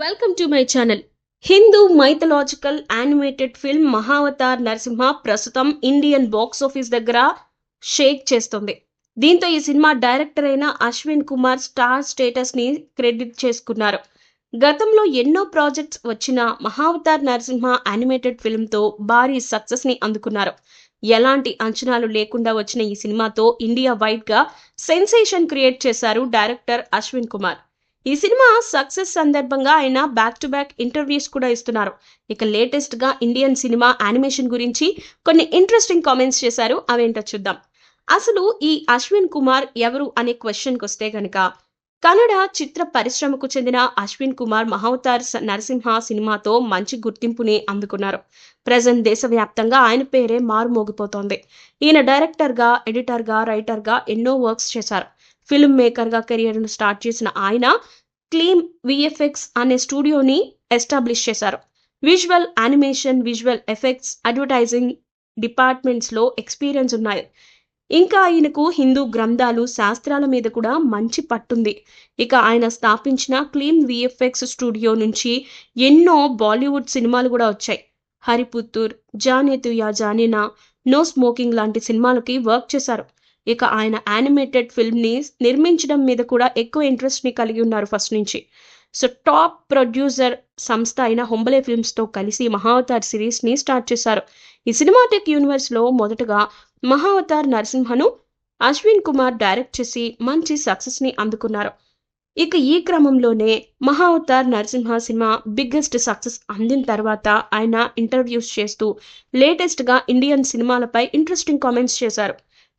Welcome to my channel Hindu mythological animated film Mahavatar Narasimha ప్రస్తుతం Indian box office దగ్గర షేక్ చేస్తుంది. దీంతో ఈ సినిమా డైరెక్టర్ అయిన అశ్విన్ కుమార్ స్టార్ స్టేటస్ని క్రెడిట్ చేసుకున్నారు. గతంలో ఎన్నో ప్రాజెక్ట్స్ వచ్చిన మహావతార్ నరసింహ యానిమేటెడ్ ఫిల్మ్తో భారీ సక్సెస్ని అందుకున్నారు. ఎలాంటి అంచనాలు లేకుండా వచ్చిన ఈ సినిమాతో ఇండియా వైడ్గా సెన్సేషన్ క్రియేట్ చేశారు డైరెక్టర్ అశ్విన్ కుమార్ ఈ సినిమా సక్సెస్ సందర్భంగా ఆయన బ్యాక్ టు బ్యాక్ ఇంటర్వ్యూస్ కూడా ఇస్తున్నారు. ఇక లేటెస్ట్గా ఇండియన్ సినిమా యానిమేషన్ గురించి కొన్ని ఇంట్రెస్టింగ్ కామెంట్స్ చేశారు. అవేంటో చూద్దాం. అసలు ఈ అశ్విన్ కుమార్ ఎవరు అనే క్వశ్చన్కి వస్తే గనక కన్నడ చిత్ర పరిశ్రమకు చెందిన అశ్విన్ కుమార్ మహావతార్ నరసింహ సినిమాతో మంచి గుర్తింపుని అందుకున్నారు. ప్రజెంట్ దేశవ్యాప్తంగా ఆయన పేరే మారుమోగిపోతోంది. ఈయన డైరెక్టర్గా ఎడిటర్గా రైటర్గా ఎన్నో వర్క్స్ చేశారు. ఫిల్మ్ మేకర్గా కెరియర్ను స్టార్ట్ చేసిన ఆయన క్లీమ్ విఎఫ్ఎక్స్ అనే స్టూడియోని ఎస్టాబ్లిష్ చేశారు. Visual animation visual effects advertising డిపార్ట్మెంట్స్లో experience ఉన్నాయి. ఇంకా ఆయనకు హిందూ గ్రంథాలు శాస్త్రాల మీద కూడా మంచి పట్టుంది. ఇక ఆయన స్థాపించిన క్లీన్ విఎఫ్ఎక్స్ స్టూడియో నుంచి ఎన్నో బాలీవుడ్ సినిమాలు కూడా వచ్చాయి. హరిపుత్తూర్ జానే తుయా జానేనా నో స్మోకింగ్ లాంటి సినిమాలకి వర్క్ చేశారు. ఇక ఆయన యానిమేటెడ్ ఫిల్మ్ని నిర్మించడం మీద కూడా ఎక్కువ ఇంట్రెస్ట్ని కలిగి ఉన్నారు ఫస్ట్ నుంచి. సో టాప్ ప్రొడ్యూసర్ సంస్థ అయిన హొంబలే ఫిల్మ్స్తో కలిసి మహావతార్ సిరీస్ని స్టార్ట్ చేశారు. ఈ సినిమాటిక్ యూనివర్స్లో మొదటగా మహావతార్ నరసింహను అశ్విన్ కుమార్ డైరెక్ట్ చేసి మంచి సక్సెస్ని అందుకున్నారు. ఇక ఈ క్రమంలోనే Mahavatar Narasimha cinema biggest success అందిన తర్వాత ఆయన ఇంటర్వ్యూస్ చేస్తూ లేటెస్ట్గా ఇండియన్ సినిమాలపై ఇంట్రెస్టింగ్ కామెంట్స్ చేశారు.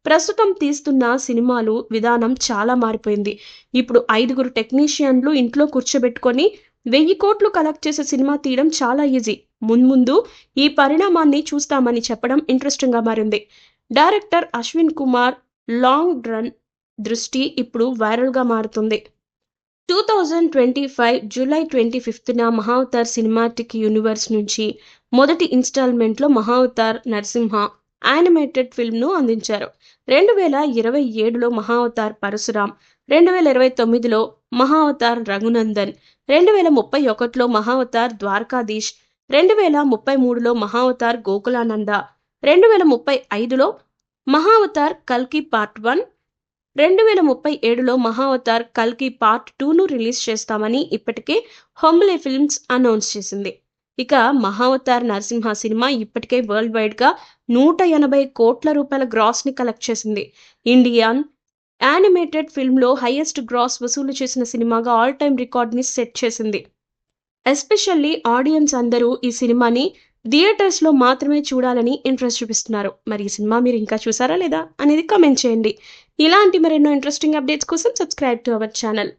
ప్రస్తుతం తీస్తున్న సినిమాలు విధానం చాలా మారిపోయింది. ఇప్పుడు ఐదుగురు టెక్నీషియన్లు ఇంట్లో కూర్చోబెట్టుకొని వెయ్యి కోట్లు కలెక్ట్ చేసే సినిమా తీయడం చాలా ఈజీ. మున్ముందు ఈ పరిణామాన్ని చూస్తామని చెప్పడం ఇంట్రెస్టింగ్గా మారింది. Director Ashwin Kumar long run దృష్టి ఇప్పుడు వైరల్గా మారుతుంది. Two thousand twenty five July twenty ఫిఫ్త్న Mahavatar cinematic universe నుంచి మొదటి ఇన్స్టాల్మెంట్లో మహావతార్ నరసింహ యానిమేటెడ్ ఫిల్మ్ను అందించారు. రెండు వేల ఇరవై ఏడులో మహావతార్ పరశురాం రెండు వేల ఇరవై తొమ్మిదిలో మహావతార్ రఘునందన్ రెండు వేల ముప్పై ఒకటిలో మహావతార్ ద్వారకాధీష్ రెండు వేల ముప్పై మూడులో మహావతార్ గోకులానంద రెండు వేల ముప్పై ఐదులో మహావతార్ కల్కి పార్ట్ వన్. రెండు వేల ముప్పై ఏడులో మహావతార్ కల్కి పార్ట్ టూను రిలీజ్ చేస్తామని ఇప్పటికే హొంబలే ఫిల్మ్స్ అనౌన్స్ చేసింది. ఇక మహావతార్ నరసింహ సినిమా ఇప్పటికే వరల్డ్ వైడ్గా నూట ఎనభై కోట్ల రూపాయల గ్రాస్ని కలెక్ట్ చేసింది. ఇండియన్ యానిమేటెడ్ ఫిల్మ్లో హైయెస్ట్ గ్రాస్ వసూలు చేసిన సినిమాగా ఆల్ టైమ్ రికార్డ్ని సెట్ చేసింది. ఎస్పెషల్లీ ఆడియన్స్ అందరూ ఈ సినిమాని థియేటర్స్లో మాత్రమే చూడాలని ఇంట్రెస్ట్ చూపిస్తున్నారు. మరి ఈ సినిమా మీరు ఇంకా చూసారా లేదా అనేది కామెంట్ చేయండి. ఇలాంటి మరెన్నో ఇంట్రెస్టింగ్ అప్డేట్స్ కోసం సబ్స్క్రైబ్ టు అవర్ ఛానల్.